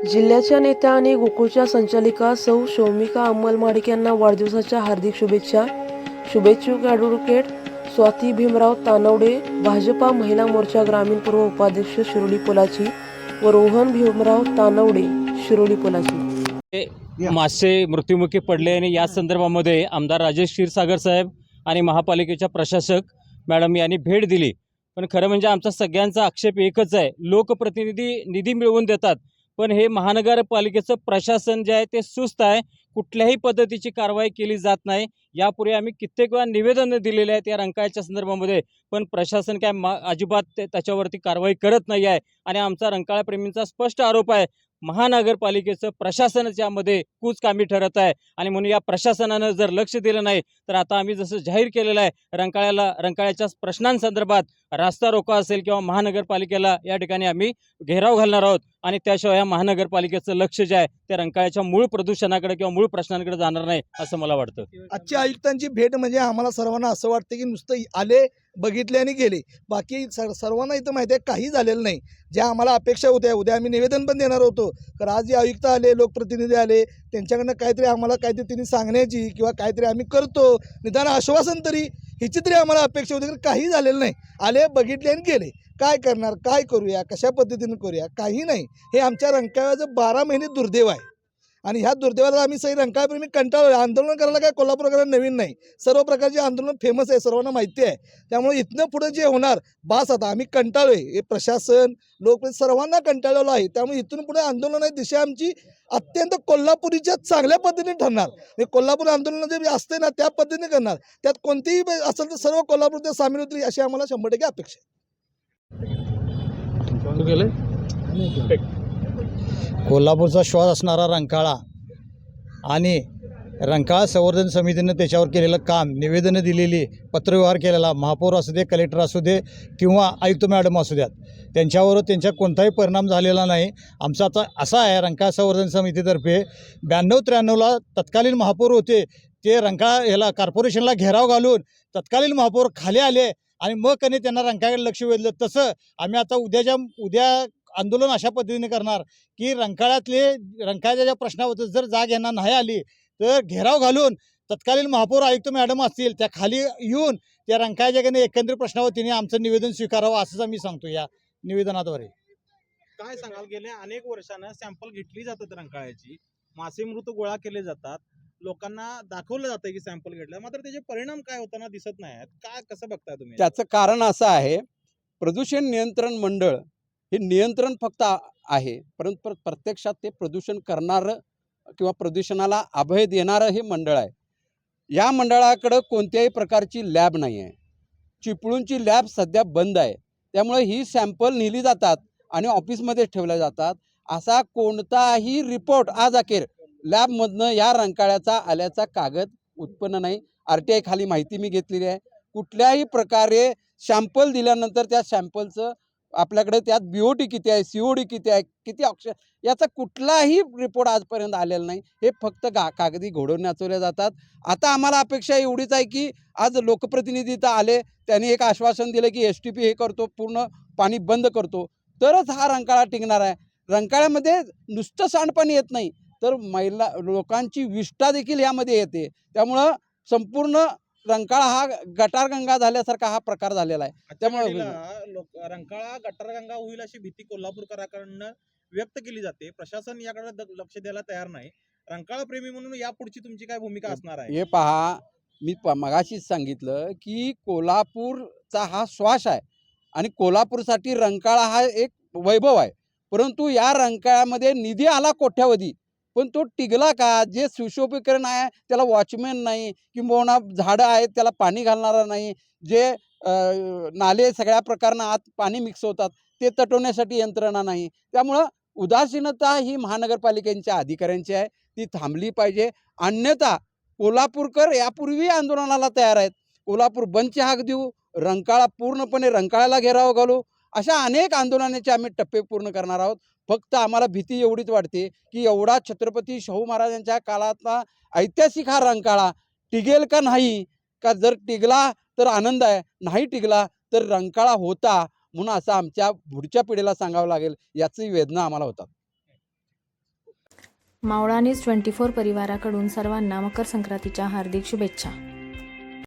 जिल्ह्याच्या नेत्या आणि गोकुळच्या संचालिका सौ शौमिका अंमल माडिक यांना वाढदिवसाच्या हार्दिक शुभेच्छा. शुभेच्छुक ॲडव्होकेट स्वाती भीमराव तानवडे भाजपा महिला मोर्चा ग्रामीण पूर्व उपाध्यक्ष शिरोली पोलाची व रोहन भीमराव तानवडे शिरोली पोलाची. मासे मृत्युमुखी पडले आणि या संदर्भामध्ये आमदार राजेश क्षीरसागर साहेब आणि महापालिकेच्या प्रशासक मॅडम यांनी भेट दिली. पण खरं म्हणजे आमचा सगळ्यांचा आक्षेप एकच आहे. लोकप्रतिनिधी निधी मिळवून देतात. पण हे महानगरपालिकेचं प्रशासन जे आहे ते सुस्त आहे. कुठल्याही पद्धतीची कारवाई केली जात नाही. यापूर्वी आम्ही कित्येक वेळा निवेदन दिलेले आहेत या रंकाळ्याच्या संदर्भामध्ये. पण प्रशासन काय मा अजिबात ते- त्याच्यावरती कारवाई करत नाही आहे. आणि आमचा रंकाळाप्रेमींचा स्पष्ट आरोप आहे. महानगरपालिकेचं प्रशासनच यामध्ये कूचकामी ठरत आहे. आणि म्हणून या प्रशासनानं जर लक्ष दिलं नाही तर आता आम्ही जसं जाहीर केलेलं आहे रंकाळ्याला रंकाळ्याच्या प्रश्नांसंदर्भात रास्ता रोको असेल किंवा महानगरपालिकेला या ठिकाणी आम्ही घेराव घालणार आहोत. आणि त्याशिवाय या महानगरपालिकेचं लक्ष जे आहे ते रंकाळ्याच्या मूळ प्रदूषणाकडे किंवा मूळ प्रश्नांकडे जाणार नाही असं मला वाटतं. आजच्या आयुक्तांची भेट म्हणजे आम्हाला सर्वांना असं वाटतं की नुसतं आले बघितले आणि गेले. बाकी सर सर्वांना इथं माहिती आहे काही झालेलं नाही. ज्या आम्हाला अपेक्षा होत्या उद्या आम्ही निवेदन पण देणार होतो. तर आज जे आयुक्त आले लोकप्रतिनिधी आले त्यांच्याकडनं काहीतरी आम्हाला काहीतरी त्यांनी सांगण्याची किंवा काहीतरी आम्ही करतो. निदान आश्वासन तरी हिची तरी आम्हाला अपेक्षा होती तर काही झालेलं नाही. आले बघितले आणि गेले. काय करणार काय करूया कशा पद्धतीने करूया काही नाही. हे आमच्या रंकाव्याचं बारा महिने दुर्दैव आहे. आणि ह्या दुर्दैवाला आम्ही सही रंकाळप्रेमी कंटाळलो आंदोलन करायला काय कोल्हापूरकडे नवीन नाही. सर्व प्रकारचे आंदोलन फेमस आहे सर्वांना माहिती आहे. त्यामुळे इथनं पुढे जे होणार बास आता. आम्ही कंटाळलोय. हे प्रशासन लोक सर्वांना कंटाळलेलो आहे. त्यामुळे इथून पुढे आंदोलनाची दिशा आमची अत्यंत कोल्हापुरीच्या चांगल्या पद्धतीने ठरणार. हे कोल्हापूर आंदोलन जे असते ना त्या पद्धतीने करणार. त्यात कोणतीही असेल तर सर्व कोल्हापूर ते सामील होतील अशी आम्हाला शंभर टक्के अपेक्षा आहे. कोल्हापूरचा श्वास असणारा रंकाळा आणि रंकाळा संवर्धन समितीनं त्याच्यावर केलेलं काम निवेदनं दिलेली पत्रव्यवहार केलेला महापौर असू दे कलेक्टर असू दे किंवा आयुक्त मॅडम असू द्यात त्यांच्यावर त्यांच्या कोणताही परिणाम झालेला नाही. आमचा आता असा आहे रंकाळा संवर्धन समितीतर्फे ब्याण्णव त्र्याण्णवला तत्कालीन महापौर होते ते रंकाळा ह्याला कॉर्पोरेशनला घेराव घालून तत्कालीन महापौर खाली आले आणि मग कधी त्यांना रंकाळ्याकडे लक्ष वेधलं. तसं आम्ही आता उद्याच्या उद्या आंदोलन अशा पद्धतीने करणार की रंकाळ्यातले रंकाळ्याच्या ज्या प्रश्नावर जर जाग यांना नाही आली तर घेराव घालून तत्कालीन महापौर आयुक्त मॅडम असतील त्या खाली येऊन त्या रंकाळ्याच्या एकंदरीत प्रश्नावर तिने आमचं निवेदन स्वीकारावं असंच आम्ही सांगतो या निवेदनाद्वारे. काय सांगाल? गेल्या अनेक वर्षानं सॅम्पल घेतली जातात रंकाळ्याची मासे मृत गोळा केले जातात लोकांना दाखवलं जातं की सॅम्पल घेतलं मात्र त्याचे परिणाम काय होताना दिसत नाही आहेत काय कसं बघताय तुम्ही? त्याचं कारण असं आहे प्रदूषण नियंत्रण मंडळ हे नियंत्रण फक्त आहे. परंतु प्र- प्रत्यक्षात ते प्रदूषण करणारं किंवा प्रदूषणाला अभय देणारं हे मंडळ आहे. या मंडळाकडं कोणत्याही प्रकारची लॅब नाही आहे चिपळूणची लॅब सध्या बंद आहे. त्यामुळे ही सॅम्पल नेली जातात आणि ऑफिसमध्ये ठेवल्या जातात. असा कोणताही रिपोर्ट आज अखेर लॅबमधनं या रंकाळ्याचा आल्याचा कागद उत्पन्न नाही. आर टी आय खाली माहिती मी घेतलेली आहे. कुठल्याही प्रकारे शॅम्पल दिल्यानंतर त्या शॅम्पलचं आपल्याकडे त्यात बी ओ टी किती आहे सी ओ डी किती आहे किती ऑक्सिजन याचा कुठलाही रिपोर्ट आजपर्यंत आलेला नाही. हे फक्त गा कागदी घोडून नाचवल्या जातात. आता आम्हाला अपेक्षा एवढीच आहे की आज लोकप्रतिनिधी तर आले त्यांनी एक आश्वासन दिलं की एस टी पी हे करतो पूर्ण पाणी बंद करतो. तरच हा रंकाळा टिकणार आहे. रंकाळ्यामध्ये नुसतं सांडपाणी येत नाही. तर महिला लोकांची विष्ठा देखील यामध्ये येते. त्यामुळं संपूर्ण रंकाळा हा गटारगंगा झाल्यासारखा हा प्रकार झालेला आहे. त्यामुळे- रंकाळा गटारगंगा होईल अशी भीती कोल्हापूरकरांकडनं व्यक्त केली जाते. प्रशासन याकडे लक्ष द्यायला तयार नाही. रंकाळा प्रेमी म्हणून या पुढची तुमची काय भूमिका असणार आहे? हे पहा मी मगाशीच सांगितलं की कोल्हापूरचा हा श्वास आहे आणि कोल्हापूरसाठी रंकाळा हा एक वैभव आहे. परंतु या रंकाळ्यामध्ये निधी आला कोट्यावधी. पण तो टिकला का? जे सुशोभीकरण आहे त्याला वॉचमॅन नाही किंबहुना झाडं आहेत त्याला पाणी घालणारा नाही जे नाले सगळ्या प्रकारनं आत पाणी मिक्स होतात ते तटवण्यासाठी यंत्रणा नाही. त्यामुळं उदासीनता ही महानगरपालिकेच्या अधिकाऱ्यांची आहे. ती थांबली पाहिजे. अन्यथा कोल्हापूरकर यापूर्वी आंदोलनाला तयार आहेत. कोल्हापूर बंदची हाक देऊ रंकाळा पूर्णपणे रंकाळ्याला घेराव घालू अशा अनेक आंदोलनाचे आम्ही टप्पे पूर्ण करणार आहोत. फक्त आम्हाला भीती एवढीच वाटते की एवढा छत्रपती शाहू महाराजांच्या काळातला ऐतिहासिक हा रंकाळा टिगेल का नाही? का जर टिगला तर आनंद आहे नाही टिगला तर रंकाळा होता म्हणून असं आमच्या पुढच्या पिढीला सांगावं लागेल याची वेदना आम्हाला होतात. मावळा न्यूज ट्वेंटी फोर परिवाराकडून सर्वांना मकर संक्रांतीच्या हार्दिक शुभेच्छा.